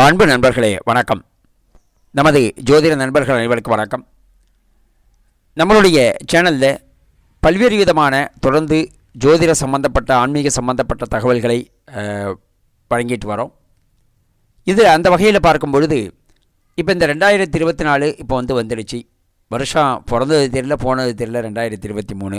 அன்பு நண்பர்களே வணக்கம். நமது ஜோதிட நண்பர்கள் அனைவருக்கும் வணக்கம். நம்மளுடைய சேனலில் பல்வேறு விதமான தொடர்ந்து ஜோதிட சம்பந்தப்பட்ட ஆன்மீக சம்பந்தப்பட்ட தகவல்களை வழங்கிட்டு வரோம். இது அந்த வகையில் பார்க்கும் பொழுது இப்போ இந்த ரெண்டாயிரத்தி இருபத்தி நாலு இப்போ வந்து வந்துடுச்சு. வருஷம் பிறந்தது தெரியல போனது தெரியல ரெண்டாயிரத்தி இருபத்தி மூணு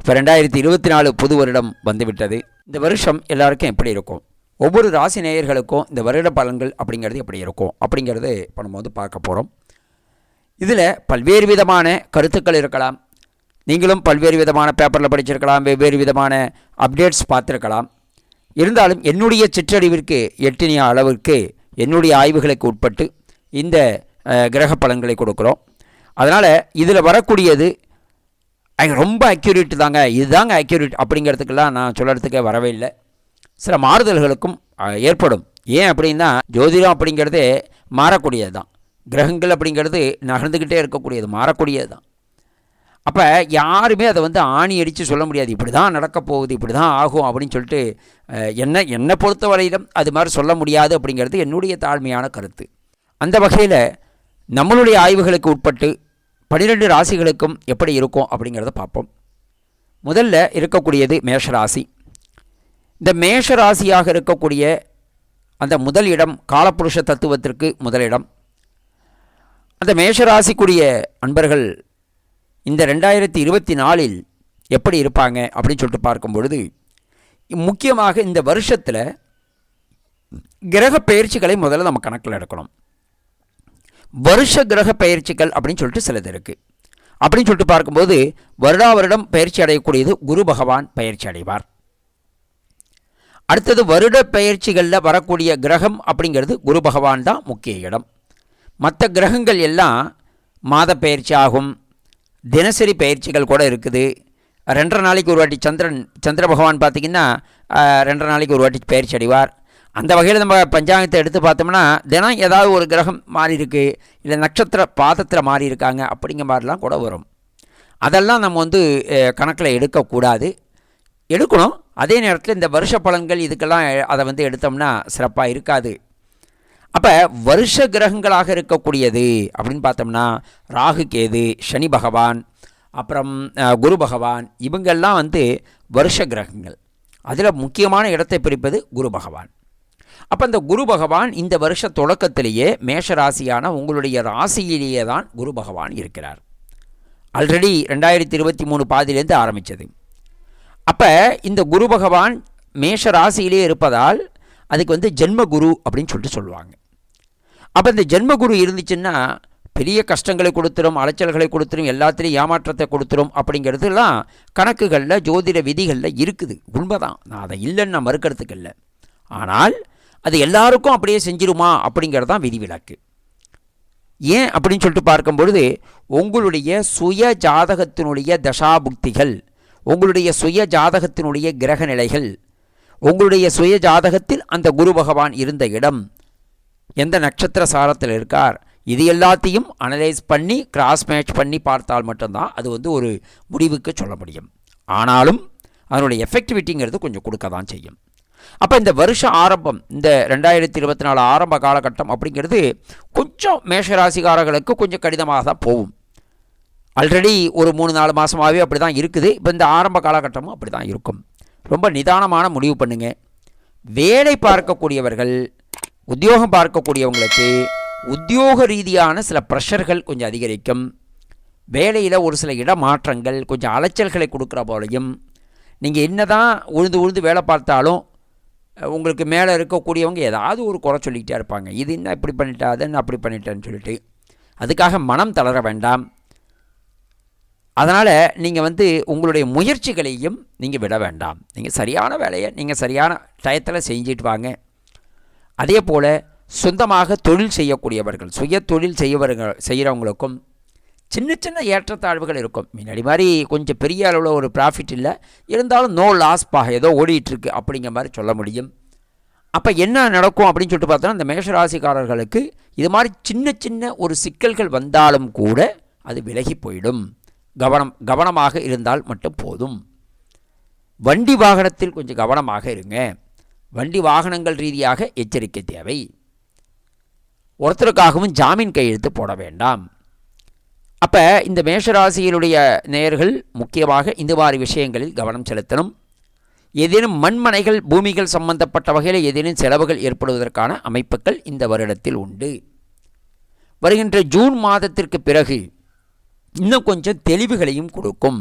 இப்போ ரெண்டாயிரத்தி இருபத்தி நாலு புது வருடம் வந்துவிட்டது இந்த வருஷம் எல்லாருக்கும் எப்படி இருக்கும்? ஒவ்வொரு ராசி நேயர்களுக்கும் இந்த வருட பலன்கள் அப்படிங்கிறது எப்படி இருக்கும்? அப்படிங்கிறது இப்போ நம்ம வந்து பார்க்க போகிறோம் இதில் பல்வேறு விதமான கருத்துக்கள் இருக்கலாம். நீங்களும் பல்வேறு விதமான பேப்பரில் படிச்சிருக்கலாம் வெவ்வேறு விதமான அப்டேட்ஸ் பார்த்துருக்கலாம். இருந்தாலும் என்னுடைய சிற்றறிவிற்கு எட்டினிய அளவிற்கு என்னுடைய ஆய்வுகளுக்கு உட்பட்டு இந்த கிரக பலன்களை கொடுக்குறோம். அதனால் இதில் வரக்கூடியது ரொம்ப அக்யூரேட் தாங்க இதுதாங்க அக்யூரேட் அப்படிங்கிறதுக்கெல்லாம் நான் சொல்கிறதுக்கே வரவே இல்லை. சில மாறுதல்களுக்கும் ஏற்படும். ஏன் அப்படின்னா ஜோதிடம் அப்படிங்கிறது மாறக்கூடியது தான் கிரகங்கள் அப்படிங்கிறது நகர்ந்துக்கிட்டே இருக்கக்கூடியது மாறக்கூடியது தான் அப்போ யாருமே அதை வந்து ஆணி அடித்து சொல்ல முடியாது. இப்படி தான் நடக்க போகுது இப்படி தான் ஆகும் அப்படின்னு சொல்லிட்டு என்ன என்னை பொறுத்த வரையிலும் அது மாதிரி சொல்ல முடியாது அப்படிங்கிறது என்னுடைய தாழ்மையான கருத்து. அந்த வகையில் நம்மளுடைய ஆய்வுகளுக்கு உட்பட்டு பன்னிரெண்டு ராசிகளுக்கும் எப்படி இருக்கும் அப்படிங்கிறத பார்ப்போம். முதல்ல இருக்கக்கூடியது மேஷராசி. இந்த மேஷ ராசியாக இருக்கக்கூடிய அந்த முதல் இடம் காலப்புருஷ தத்துவத்திற்கு முதலிடம் அந்த மேஷராசிக்குரிய அன்பர்கள் இந்த ரெண்டாயிரத்தி இருபத்தி நாலில் எப்படி இருப்பாங்க அப்படின்னு சொல்லிட்டு பார்க்கும் பொழுது முக்கியமாக இந்த வருஷத்தில் கிரக பயிற்சிகளை முதல்ல நம்ம கணக்கில் எடுக்கணும். வருஷ கிரக பயிற்சிகள் அப்படின்னு சொல்லிட்டு சிலது இருக்குது அப்படின்னு சொல்லிட்டு பார்க்கும்போது வருடா வருடம் பயிற்சி அடையக்கூடியது குரு பகவான் பயிற்சி அடைவார். அடுத்தது வருட பயிற்சிகளில் வரக்கூடிய கிரகம் அப்படிங்கிறது குரு பகவான் தான் முக்கிய இடம். மற்ற கிரகங்கள் எல்லாம் மாத பயிற்சி ஆகும். தினசரி பயிற்சிகள் கூட இருக்குது. ரெண்டரை நாளைக்கு ஒரு வாட்டி சந்திரன் சந்திர பகவான் பார்த்திங்கன்னா ரெண்டரை நாளைக்கு ஒரு வாட்டி பயிற்சி அடைவார். அந்த வகையில் நம்ம பஞ்சாங்கத்தை எடுத்து பார்த்தோம்னா தினம் ஏதாவது ஒரு கிரகம் மாறியிருக்கு இல்லை நட்சத்திர பாதத்தில் மாறி இருக்காங்க அப்படிங்கிற மாதிரிலாம் கூட வரும். அதெல்லாம் நம்ம வந்து கணக்கில் எடுக்கக்கூடாது. எடுக்கணும் அதே நேரத்தில் இந்த வருஷ பலன்கள் இதுக்கெல்லாம் அதை வந்து எடுத்தோம்னா சிறப்பாக இருக்காது. அப்போ வருஷ கிரகங்களாக இருக்கக்கூடியது அப்படின்னு பார்த்தோம்னா ராகு கேது சனி பகவான் அப்புறம் குரு பகவான் இவங்கெல்லாம் வந்து வருஷ கிரகங்கள். அதில் முக்கியமான இடத்தை பிரிப்பது குரு பகவான். அப்போ இந்த குரு பகவான் இந்த வருஷ தொடக்கத்திலேயே மேஷ ராசியான உங்களுடைய ராசியிலேயே தான் குரு பகவான் இருக்கிறார். ஆல்ரெடி ரெண்டாயிரத்தி இருபத்தி மூணு பாதியிலேருந்து ஆரம்பித்தது அப்போ இந்த குரு பகவான் மேஷ ராசியிலே இருப்பதால் அதுக்கு வந்து ஜென்ம குரு அப்படின்னு சொல்லிட்டு சொல்லுவாங்க. அப்போ இந்த ஜென்ம குரு இருந்துச்சுன்னா பெரிய கஷ்டங்களை கொடுத்துரும் அலைச்சல்களை கொடுத்துரும் எல்லாத்துலேயும் ஏமாற்றத்தை கொடுத்துரும் அப்படிங்கிறதுலாம் கணக்குகளில் ஜோதிட விதிகளில் இருக்குது. உண்மைதான். நான் அதை இல்லைன்னு நான் மறுக்கிறதுக்கு இல்லை. ஆனால் அது எல்லாருக்கும் அப்படியே செஞ்சிருமா அப்படிங்கிறது தான் விதிவிலக்கு. ஏன் அப்படின்னு சொல்லிட்டு பார்க்கும்பொழுது உங்களுடைய சுய ஜாதகத்தினுடைய தசாபுக்திகள் உங்களுடைய சுய ஜாதகத்தினுடைய கிரக நிலைகள் உங்களுடைய சுய ஜாதகத்தில் அந்த குரு பகவான் இருந்த இடம் எந்த நட்சத்திர சாரத்தில் இருக்கார் இது எல்லாத்தையும் அனலைஸ் பண்ணி கிராஸ் மேட்ச் பண்ணி பார்த்தால் மட்டும்தான் அது வந்து ஒரு முடிவுக்கு சொல்ல முடியும். ஆனாலும் அதனுடைய எஃபெக்டிவிட்டிங்கிறது கொஞ்சம் கொடுக்க தான் செய்யும். அப்போ இந்த வருஷ ஆரம்பம் இந்த ரெண்டாயிரத்தி இருபத்தி நாலு ஆரம்ப காலகட்டம் அப்படிங்கிறது கொஞ்சம் மேஷராசிகாரர்களுக்கு கொஞ்சம் கடினமாக தான் போகும். ஆல்ரெடி ஒரு மூணு நாலு மாதமாகவே அப்படி தான் இருக்குது. இப்போ இந்த ஆரம்ப காலகட்டமும் அப்படி தான் இருக்கும். ரொம்ப நிதானமான முடிவு பண்ணுங்க. வேலை பார்க்கக்கூடியவர்கள் உத்தியோகம் பார்க்கக்கூடியவங்களுக்கு உத்தியோக ரீதியான சில ப்ரெஷர்கள் கொஞ்சம் அதிகரிக்கும். வேலையில் ஒரு சில இடமாற்றங்கள் கொஞ்சம் அலைச்சல்களை கொடுக்குற போலையும் நீங்கள் என்ன தான் உழுந்து உழுந்து வேலை பார்த்தாலும் உங்களுக்கு மேலே இருக்கக்கூடியவங்க ஏதாவது ஒரு குறை சொல்லிக்கிட்டே இருப்பாங்க. இது என்ன இப்படி பண்ணிட்டா அது என்ன அப்படி பண்ணிட்டேன்னு சொல்லிட்டு அதுக்காக மனம் தளர வேண்டாம். அதனால் நீங்கள் வந்து உங்களுடைய முயற்சிகளையும் நீங்கள் விட வேண்டாம். நீங்கள் சரியான வேலையை நீங்கள் சரியான டயத்தில் செஞ்சுட்டு வாங்க. அதே போல் சொந்தமாக தொழில் செய்யக்கூடியவர்கள் சுய தொழில் செய்யவர்கள் செய்கிறவங்களுக்கும் சின்ன சின்ன ஏற்றத்தாழ்வுகள் இருக்கும். முன்னாடி மாதிரி கொஞ்சம் பெரிய அளவில் ஒரு ப்ராஃபிட் இல்லை. இருந்தாலும் நோ லாஸ் பாக ஏதோ ஓடிட்டுருக்கு அப்படிங்கிற மாதிரி சொல்ல முடியும். அப்போ என்ன நடக்கும் அப்படின்னு சொல்லிட்டு பார்த்தோன்னா இந்த மேஷராசிக்காரர்களுக்கு இது மாதிரி சின்ன சின்ன ஒரு சிக்கல்கள் வந்தாலும் கூட அது விலகி போயிடும். கவனம் கவனமாக இருந்தால் மட்டும் போதும். வண்டி வாகனத்தில் கொஞ்சம் கவனமாக இருங்க. வண்டி வாகனங்கள் ரீதியாக எச்சரிக்கை தேவை. ஒருத்தருக்காகவும் ஜாமீன் கையெழுத்து போட வேண்டாம். அப்போ இந்த மேஷராசியினுடைய நேயர்கள் முக்கியமாக இந்த மாதிரி விஷயங்களில் கவனம் செலுத்தணும். ஏதேனும் மண்மனைகள் பூமிகள் சம்பந்தப்பட்ட வகையில் ஏதேனும் செலவுகள் ஏற்படுவதற்கான அமைப்புகள் இந்த வருடத்தில் உண்டு. வருகின்ற ஜூன் மாதத்திற்கு பிறகு இன்னும் கொஞ்சம் தெளிவுகளையும் கொடுக்கும்.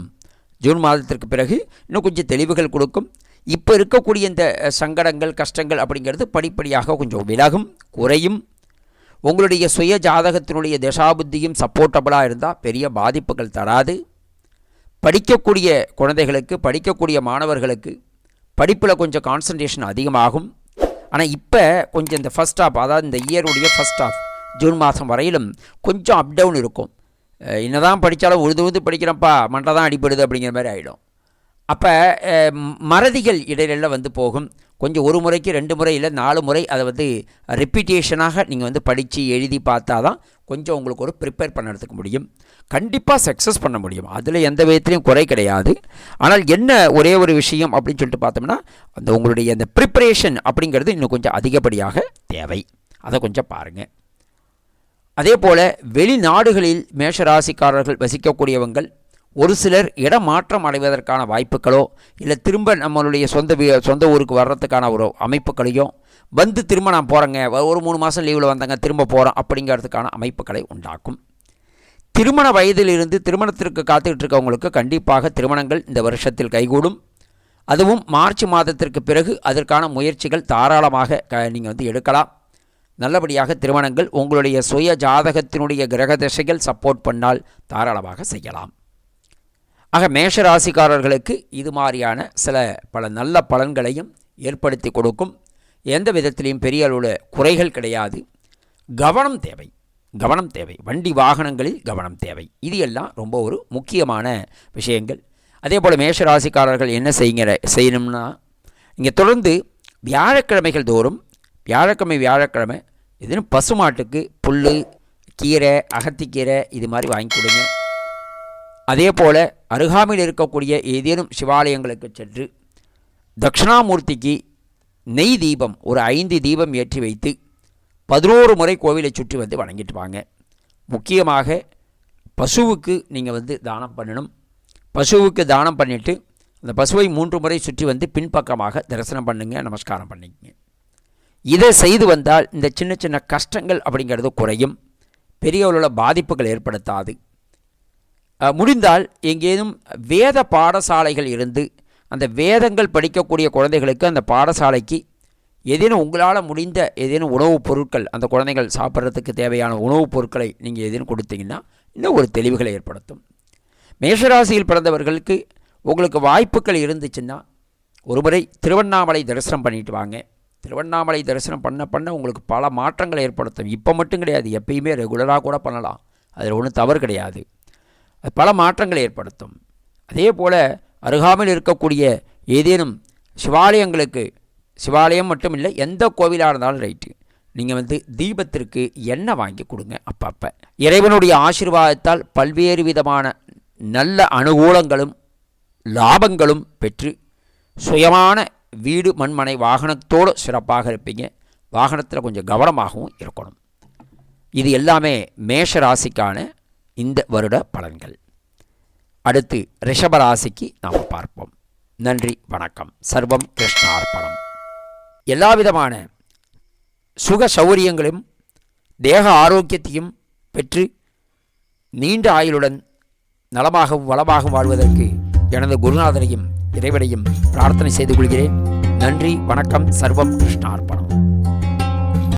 ஜூன் மாதத்திற்கு பிறகு இன்னும் கொஞ்சம் தெளிவுகள் கொடுக்கும். இப்போ இருக்கக்கூடிய இந்த சங்கடங்கள் கஷ்டங்கள் அப்படிங்கிறது படிப்படியாக கொஞ்சம் விலகும் குறையும். உங்களுடைய சுய ஜாதகத்தினுடைய தசாபுத்தியும் சப்போர்ட்டபுளாக இருந்தால் பெரிய பாதிப்புகள் தராது. படிக்கக்கூடிய குழந்தைகளுக்கு படிக்கக்கூடிய மாணவர்களுக்கு படிப்பில் கொஞ்சம் கான்சன்ட்ரேஷன் அதிகமாகும். ஆனால் இப்போ கொஞ்சம் இந்த ஃபஸ்ட் ஆஃப் அதாவது இந்த இயருடைய ஃபஸ்ட் ஆஃப் ஜூன் மாதம் வரையிலும் கொஞ்சம் அப் டவுன் இருக்கும். என்ன என்னதான் படித்தாலும் உழுது உழுது படிக்கிறப்பா மண்டை தான் அடிப்படுது அப்படிங்கிற மாதிரி ஆகிடும் அப்போ மறதிகள் இடையில வந்து போகும். கொஞ்சம் ஒரு முறைக்கு ரெண்டு முறை இல்லை நாலு முறை அதை வந்து ரிப்பீட்டேஷனாக நீங்கள் வந்து படித்து எழுதி பார்த்தா தான் கொஞ்சம் உங்களுக்கு ஒரு ப்ரிப்பேர் பண்ணுறதுக்கு முடியும். கண்டிப்பாக சக்ஸஸ் பண்ண முடியும். அதில் எந்த விதத்துலையும் குறை கிடையாது. ஆனால் என்ன ஒரே ஒரு விஷயம் அப்படின்னு சொல்லிட்டு பார்த்தோம்னா அந்த உங்களுடைய அந்த ப்ரிப்பரேஷன் அப்படிங்கிறது இன்னும் கொஞ்சம் அதிகப்படியாக தேவை. அதை கொஞ்சம் பாருங்கள் அதே போல் வெளிநாடுகளில் மேஷராசிக்காரர்கள் வசிக்கக்கூடியவங்கள் ஒரு சிலர் இடமாற்றம் அடைவதற்கான வாய்ப்புகளோ இல்லை திரும்ப நம்மளுடைய சொந்த வீ சொந்த ஊருக்கு வர்றதுக்கான ஒரு அமைப்புகளையோ வந்து திரும்ப நான் போகிறேங்க ஒரு மூணு மாதம் லீவில் வந்தாங்க திரும்ப போகிறோம் அப்படிங்கிறதுக்கான அமைப்புகளை உண்டாக்கும். திருமண வயதிலிருந்து திருமணத்திற்கு காத்துக்கிட்டு இருக்கவங்களுக்கு கண்டிப்பாக திருமணங்கள் இந்த வருஷத்தில் கைகூடும். அதுவும் மார்ச் மாதத்திற்கு பிறகு அதற்கான முயற்சிகள் தாராளமாக க நீங்கள் வந்து எடுக்கலாம். நல்லபடியாக திருமணங்கள் உங்களுடைய சுய ஜாதகத்தினுடைய கிரக திசைகள் சப்போர்ட் பண்ணால் தாராளமாக செய்யலாம். ஆக மேஷராசிக்காரர்களுக்கு இது மாதிரியான சில பல நல்ல பலன்களையும் ஏற்படுத்தி கொடுக்கும். எந்த விதத்திலையும் பெரிய அளவில் குறைகள் கிடையாது. கவனம் தேவை. கவனம் தேவை. வண்டி வாகனங்களில் கவனம் தேவை. இது எல்லாம் ரொம்ப ஒரு முக்கியமான விஷயங்கள். அதே போல் மேஷராசிக்காரர்கள் என்ன செய்யுங்க செய்யணும்னா இங்கே தொடர்ந்து வியாழக்கிழமைகள் தோறும் வியாழக்கிழமை வியாழக்கிழமை இதுன்னு பசுமாட்டுக்கு புல் கீரை அகத்திக்கீரை இது மாதிரி வாங்கி கொடுங்க. அதே போல் அருகாமையில் இருக்கக்கூடிய ஏதேனும் சிவாலயங்களுக்கு சென்று தட்சிணாமூர்த்திக்கு நெய் தீபம் ஒரு ஐந்து தீபம் ஏற்றி வைத்து பதினோரு முறை கோவிலை சுற்றி வந்து வணங்கிட்டு வாங்க. முக்கியமாக பசுவுக்கு நீங்கள் வந்து தானம் பண்ணணும். பசுவுக்கு தானம் பண்ணிவிட்டு அந்த பசுவை மூன்று முறை சுற்றி வந்து பின்பக்கமாக தரிசனம் பண்ணுங்கள் நமஸ்காரம் பண்ணிக்கங்க. இதை செய்து வந்தால் இந்த சின்ன சின்ன கஷ்டங்கள் அப்படிங்கிறது குறையும். பெரிய அளவில் பாதிப்புகள் ஏற்படுத்தாது. முடிந்தால் எங்கேனும் வேத பாடசாலைகள் இருந்து அந்த வேதங்கள் படிக்கக்கூடிய குழந்தைகளுக்கு அந்த பாடசாலைக்கு ஏதேனும் உங்களால் முடிந்த ஏதேனும் உணவுப் பொருட்கள் அந்த குழந்தைகள் சாப்பிட்றதுக்கு தேவையான உணவுப் பொருட்களை நீங்கள் ஏதேனும் கொடுத்தீங்கன்னா இன்னும் ஒரு தெளிவுகளை ஏற்படுத்தும். மேஷராசியில் பிறந்தவர்களுக்கு உங்களுக்கு வாய்ப்புகள் இருந்துச்சுன்னா ஒருமுறை திருவண்ணாமலை தரிசனம் பண்ணிட்டு வாங்க. திருவண்ணாமலை தரிசனம் பண்ண பண்ண உங்களுக்கு பல மாற்றங்களை ஏற்படுத்தும். இப்போ மட்டும் கிடையாது எப்பயுமே ரெகுலராக கூட பண்ணலாம். அதில் ஒன்றும் தவறு கிடையாது. அது பல மாற்றங்களை ஏற்படுத்தும். அதே போல் அருகாமையில் இருக்கக்கூடிய ஏதேனும் சிவாலயங்களுக்கு சிவாலயம் மட்டும் இல்லை எந்த கோவிலாக இருந்தாலும் ரைட்டு நீங்கள் வந்து தீபத்திற்கு எண்ணெய் வாங்கி கொடுங்க அப்பப்போ. இறைவனுடைய ஆசீர்வாதத்தால் பல்வேறு விதமான நல்ல அனுகூலங்களும் லாபங்களும் பெற்று சுயமான வீடு மண்மனை வாகனத்தோடு சிறப்பாக இருப்பீங்க. வாகனத்தில் கொஞ்சம் கவனமாகவும் இருக்கணும். இது எல்லாமே மேஷ ராசிக்கான இந்த வருட பலன்கள். அடுத்து ரிஷப ராசிக்கு நாம் பார்ப்போம். நன்றி வணக்கம். சர்வம் கிருஷ்ணார்ப்பணம் எல்லா விதமான சுக சௌரியங்களும் தேக ஆரோக்கியத்தையும் பெற்று நீண்ட ஆயுளுடன் நலமாகவும் வளமாகவும் வாழ்வதற்கு எனது குருநாதனையும் இறைவனையும் பிரார்த்தனை செய்து கொள்கிறேன். நன்றி வணக்கம் சர்வம் கிருஷ்ணார்ப்பணம்.